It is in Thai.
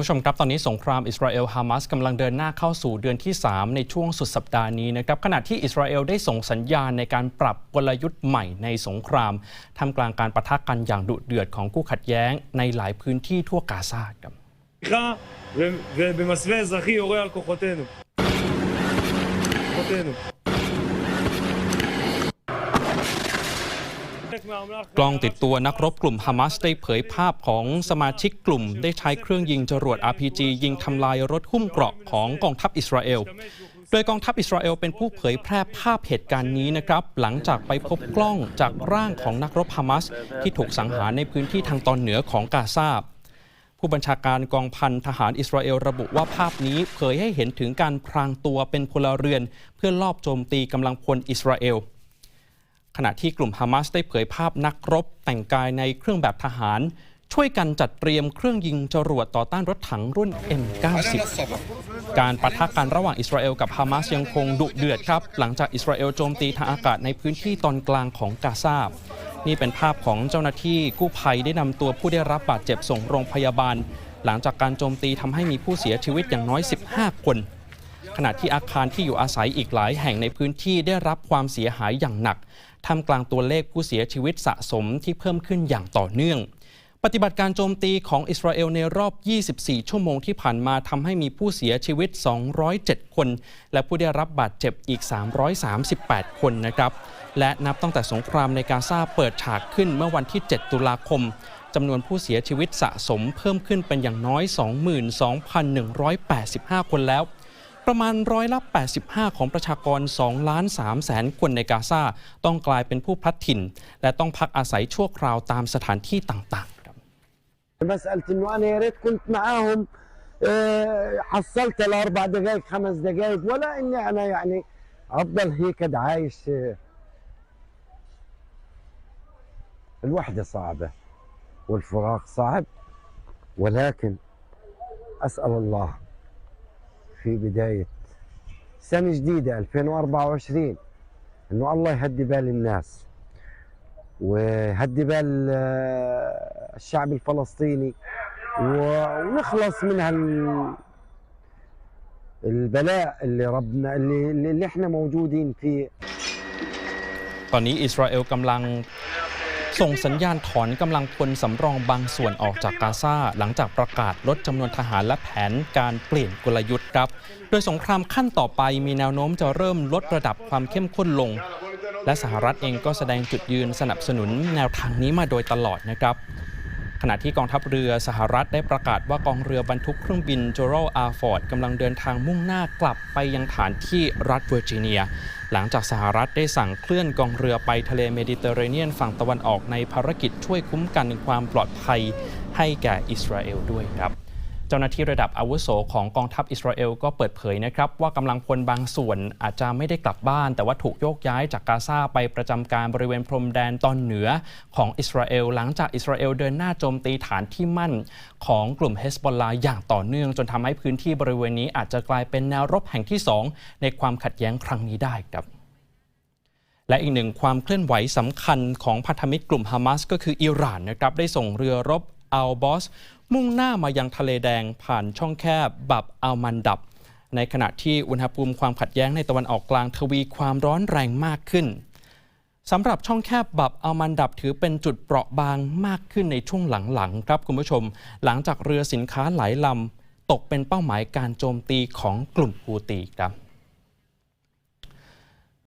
ผู้ชมครับ ตอนนี้สงครามอิสราเอลฮามาสกำลังเดินหน้าเข้าสู่เดือนที่ 3 ในช่วงสุดสัปดาห์นี้นะครับขณะที่อิสราเอลได้ส่งสัญญาณในการปรับกลยุทธ์ใหม่ในสงครามทำกลางการประทะกันอย่างดุเดือดของคู่ขัดแย้งในหลายพื้นที่ทั่วกาซาครับ סליחה, ו- ובמסווה אזרחי יורה על כוחותינו. כוחותינו. กล้องติดตัวนักรบกลุ่มฮามาสได้เผยภาพของสมาชิกกลุ่ม ได้ใช้เครื่องยิงจรวด RPG ยิงทำลายรถหุ้มเกราะของกองทัพอิสราเอล โดยกองทัพอิสราเอลเป็นผู้เผยแพร่ภาพเหตุการณ์นี้นะครับ หลังจากไปพบกล้องจากร่างของนักรบฮามาสที่ถูกสังหารในพื้นที่ทางตอนเหนือของกาซาผู้บัญชาการกองพันทหารอิสราเอลระบุว่าภาพนี้เผยให้เห็นถึงการพรางตัวเป็นพลเรือน เพื่อลอบโจมตีกำลังพลอิสราเอล ขณะที่กลุ่มฮามาสได้เผยภาพนักรบ แต่งกายในเครื่องแบบทหาร ช่วยกันจัดเตรียมเครื่องยิงจรวดต่อต้านรถถังรุ่น M90 การปะทะกันระหว่างอิสราเอลกับฮามาสยังคงดุเดือดครับ หลังจากอิสราเอลโจมตีทางอากาศในพื้นที่ตอนกลางของกาซานี่เป็นภาพของเจ้าหน้าที่กู้ภัยได้นำตัวผู้ได้รับบาดเจ็บส่งโรงพยาบาล หลังจากการโจมตีทำให้มีผู้เสียชีวิตอย่างน้อย 15 คน ขณะที่อาคารที่อยู่อาศัยอีกหลายแห่งในพื้นที่ได้รับความเสียหายอย่างหนักท่ามกลางตัวเลขผู้เสียชีวิตสะสมที่เพิ่มขึ้นอย่างต่อเนื่อง ปฏิบัติการโจมตีของอิสราเอลในรอบ 24 ชั่วโมงที่ผ่านมาทำให้มีผู้เสียชีวิต 207 คน และผู้ได้รับบาดเจ็บอีก 338 คนนะครับ และนับตั้งแต่สงครามในกาซาเปิดฉากขึ้นเมื่อวันที่ 7 ตุลาคมจำนวนผู้เสียชีวิตสะสมเพิ่มขึ้นเป็นอย่างน้อย 22,185 คนแล้ว ประมาณร้อยละ 85 ของประชากร 2 ล้าน3แสนคนในกาซาต้องกลายเป็นผู้พลัดถิ่น และต้องพักอาศัยชั่วคราวตามสถานที่ต่างๆครับ مسألة إنه أنا يا ريت كنت معاهم آه، حصلت الأربع دقائق خمس دقائق ولا إني أنا يعني أفضل هيك قد عايش آه، الوحدة صعبة والفراق صعب ولكن أسأل الله في بداية سنة جديدة 2024 إنه الله يهدي بال الناس ويهدي بال آه، الشعب الفلسطيني و- ونخلص من هال البلاء اللي ربنا اللي, اللي اللي احنا موجودين فيه ตอนนี้อิสราเอลกำลัง ส่งสัญญาณถอนกำลังพลสำรองบางส่วนออกจากกาซาหลังจากประกาศลดจำนวนทหารและแผนการเปลี่ยนกลยุทธ์ครับ โดยสงครามขั้นต่อไปมีแนวโน้มจะเริ่มลดระดับความเข้มข้นลง และสหรัฐเองก็แสดงจุดยืนสนับสนุนแนวทางนี้มาโดยตลอดนะครับขณะที่กองทัพเรือสหรัฐได้ประกาศว่ากองเรือบรรทุกเครื่องบินโจโรอาร์ฟอร์ดกำลังเดินทางมุ่งหน้ากลับไปยังฐานที่รัฐเวอร์จิเนีย หลังจากสหรัฐได้สั่งเคลื่อนกองเรือไปทะเลเมดิเตอร์เรเนียนฝั่งตะวันออกในภารกิจช่วยคุ้มกันความปลอดภัยให้แก่อิสราเอลด้วยครับ เจ้าหน้าที่ระดับอาวุโสของกองทัพอิสราเอลก็เปิดเผยนะครับว่ากำลังพลบางส่วนอาจจะไม่ได้กลับบ้าน แต่ว่าถูกโยกย้ายจากกาซาไปประจำการบริเวณพรมแดนตอนเหนือของอิสราเอล หลังจากอิสราเอลเดินหน้าโจมตีฐานที่มั่นของกลุ่มเฮสบอลลาอย่างต่อเนื่องจนทำให้พื้นที่บริเวณนี้อาจจะกลายเป็นแนวรบแห่งที่สองในความขัดแย้งครั้งนี้ได้ครับและอีกหนึ่งความเคลื่อนไหวสำคัญของพันธมิตรกลุ่มฮามาสก็คืออิหร่านนะครับได้ส่งเรือรบอัลบอส มุ่งหน้ามายังทะเลแดงผ่านช่องแคบบับอัลมันดับ ในขณะที่อุณหภูมิความขัดแย้งในตะวันออกกลางทวีความร้อนแรงมากขึ้นสำหรับช่องแคบบับอัลมันดับถือเป็นจุดเปราะบางมากขึ้นในช่วงหลังๆครับคุณผู้ชม หลังจากเรือสินค้าหลายลำตกเป็นเป้าหมายการโจมตีของกลุ่มฮูตีครับ